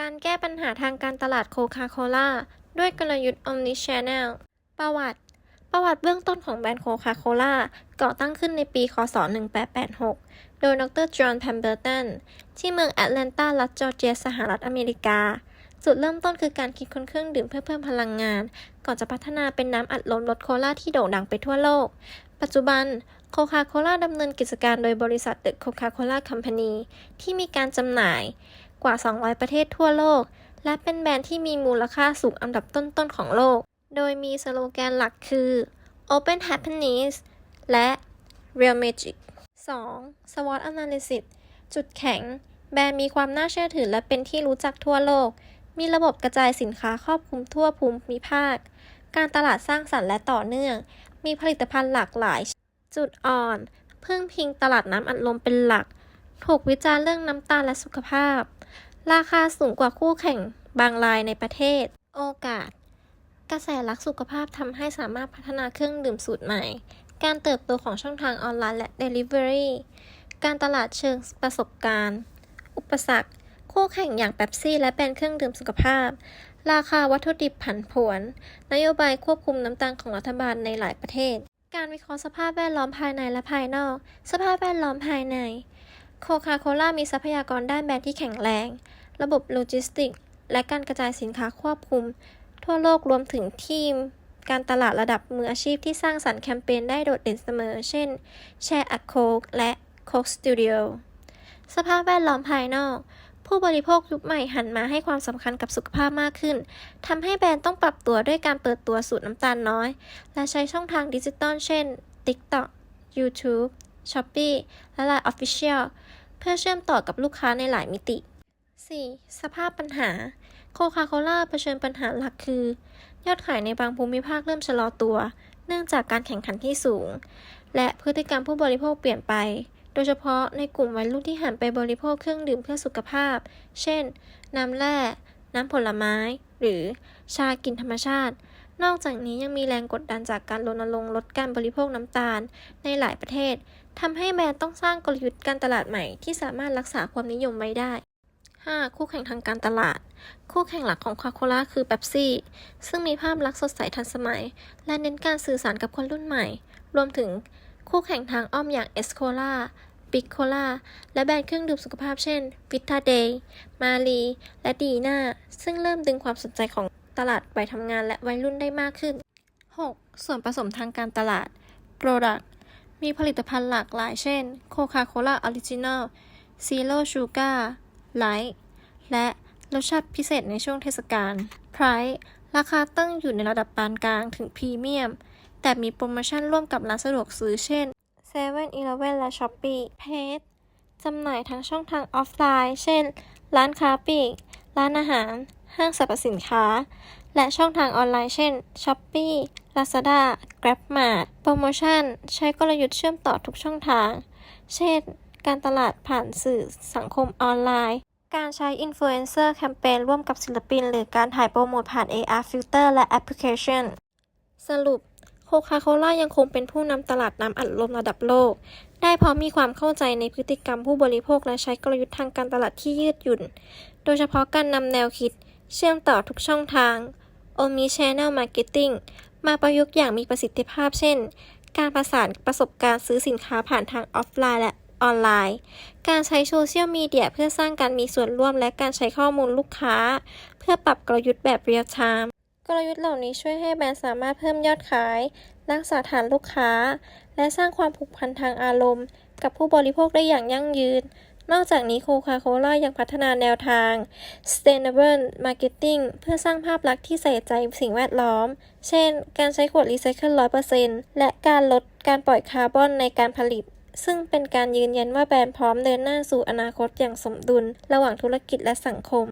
การแก้ปัญหาทางการตลาดโคคาโคล่าด้วยกลยุทธ์ Omnichannel ประวัติ ประวัติเบื้องต้นของแบรนด์โคคาโคล่าก่อตั้งขึ้นในปี ค.ศ.1886 โดยดรจอห์นแพมเบอร์ตัน ที่เมืองแอตแลนตา รัฐจอร์เจีย สหรัฐอเมริกา จุดเริ่มต้นคือการคิดค้นเครื่องดื่มเพื่อเพิ่มพลังงาน ก่อนจะพัฒนาเป็นน้ำอัดลมรสโคลาที่โด่งดังไปทั่วโลก ปัจจุบันโคคาโคล่าดำเนินกิจการโดยบริษัท The Coca-Cola Company ที่มีการจำหน่าย กว่า 200 ประเทศทั่วโลก และเป็นแบรนด์ที่มีมูลค่าสูงอันดับต้นๆของโลก โดยมีสโลแกนหลักคือ Open Happiness และ Real Magic 2. SWOT Analysis จุดแข็ง แบรนด์มีความน่าเชื่อถือและเป็นที่รู้จักทั่วโลก มีระบบกระจายสินค้าครอบคลุมทั่วภูมิภาค การตลาดสร้างสรรค์และต่อเนื่อง มีผลิตภัณฑ์หลากหลาย จุดอ่อน พึ่งพิงตลาดน้ำอัดลมเป็นหลัก ถูกวิจารณ์เรื่องน้ำตาลและสุขภาพ ราคาสูงกว่าคู่แข่งบางรายในประเทศ โอกาส กระแสรักสุขภาพทำให้สามารถพัฒนาเครื่องดื่มสูตรใหม่ การเติบโตของช่องทางออนไลน์และ Delivery การตลาดเชิงประสบการณ์ อุปสรรค คู่แข่งอย่างเป๊ปซี่ และแบรนด์เครื่องดื่มสุขภาพ ราคาวัตถุดิบผันผวน นโยบายควบคุมน้ำตาลของรัฐบาลในหลายประเทศ การวิเคราะห์สภาพแวดล้อมภายในและภายนอก สภาพแวดล้อมภายใน โคคาโคล่ามีทรัพยากรด้านแบรนด์ที่แข็งแรง ระบบโลจิสติก และการกระจายสินค้าควบคุม ทั่วโลกรวมถึงทีม การตลาดระดับมืออาชีพที่สร้างสรรค์แคมเปญได้โดดเด่นเสมอ เช่น Share a Coke และ Coke Studio สภาพแวดล้อมภายนอก ผู้บริโภคยุคใหม่หันมาให้ความสำคัญกับสุขภาพมากขึ้นทำให้แบรนด์ต้องปรับตัวด้วยการเปิดตัวสูตรน้ำตาลน้อย และใช้ช่องทางดิจิตอลเช่น TikTok YouTube Shopee และ Line Official เพื่อเชื่อมต่อกับลูกค้าในหลายมิติ 4. สภาพปัญหา โคคาโคล่าเผชิญปัญหาหลักคือ ยอดขายในบางภูมิภาคเริ่มชะลอตัว เนื่องจากการแข่งขันที่สูง และพฤติกรรมผู้บริโภคเปลี่ยนไป โดยเฉพาะในกลุ่มวัยรุ่นที่หันไปบริโภคเครื่องดื่มเพื่อสุขภาพ เช่น น้ำแร่ น้ำผลไม้ หรือชากลิ่นธรรมชาติ นอกจากนี้ยังมีแรงกดดันจากการรณรงค์ลดการบริโภคน้ำตาลในหลายประเทศทำให้แบรนด์ต้องสร้างกลยุทธ์การตลาดใหม่ที่สามารถรักษาความนิยมไว้ได้ 5. คู่แข่งทางการตลาด คู่แข่งหลักของคาโคล่าคือเบปซี่ ซึ่งมีภาพลักษณ์สดใสทันสมัย และเน้นการสื่อสารกับคนรุ่นใหม่ รวมถึงคู่แข่งทางอ้อมอย่างเอสโคล่าบิ๊กโคล่าและแบรนด์เครื่องดื่มสุขภาพเช่นวิตาเดย์ มาลี และดีน่า ซึ่งเริ่มดึงความสนใจของ ตลาดวัยทำงานและวัยรุ่นได้มากขึ้น 6. ส่วนผสมทางการตลาด Product มีผลิตภัณฑ์หลากหลายเช่น Coca-Cola Original Zero Sugar Light และรสชาติพิเศษในช่วงเทศกาล Price ราคาตั้งอยู่ในระดับปานกลางถึงพรีเมียม แต่มีโปรโมชั่นร่วมกับร้านสะดวกซื้อเช่น 7-Eleven และ Shopee p a g จำหน่ายทั้งช่องทางออฟไลน์ เช่น ร้านค้าปลีก ร้านอาหาร ห้างสรรพสินค้า และช่องทางออนไลน์เช่น Shopee Lazada GrabMart โปรโมชั่น ใช้กลยุทธ์เชื่อมต่อทุกช่องทาง เช่น การตลาดผ่านสื่อสังคมออนไลน์ การใช้อินฟลูเอนเซอร์แคมเปญร่วมกับศิลปิน หรือการถ่ายโปรโมทผ่าน AR Filter และแอปพลิเคชัน สรุปโคคาโคล่ายังคงเป็นผู้นำตลาดน้ำอัดลมระดับโลก ได้เพราะมีความเข้าใจในพฤติกรรมผู้บริโภคและใช้กลยุทธ์ทางการตลาดที่ยืดหยุ่น โดยเฉพาะการนำแนวคิด เชื่อมต่อทุกช่องทาง Omni-channel Marketing มาประยุกต์อย่างมีประสิทธิภาพเช่น การประสานประสบการณ์ซื้อสินค้าผ่านทางออฟไลน์และออนไลน์ การใช้โซเชียลมีเดียเพื่อสร้างการมีส่วนร่วมและการใช้ข้อมูลลูกค้า เพื่อปรับกลยุทธ์แบบเรียลไทม์ กลยุทธ์เหล่านี้ช่วยให้แบรนด์สามารถเพิ่มยอดขาย รักษาฐานลูกค้า และสร้างความผูกพันทางอารมณ์ กับผู้บริโภคได้อย่างยั่งยืน นอกจากนี้โคคาโคล่ายังพัฒนาแนวทาง Sustainable Marketing เพื่อสร้างภาพลักษณ์ที่ใส่ใจสิ่งแวดล้อม เช่น การใช้ขวดรีไซเคิล 100%และการลดการปล่อยคาร์บอนในการผลิต ซึ่งเป็นการยืนยันว่าแบรนด์พร้อมเดินหน้าสู่อนาคตอย่างสมดุล ระหว่างธุรกิจและสังคม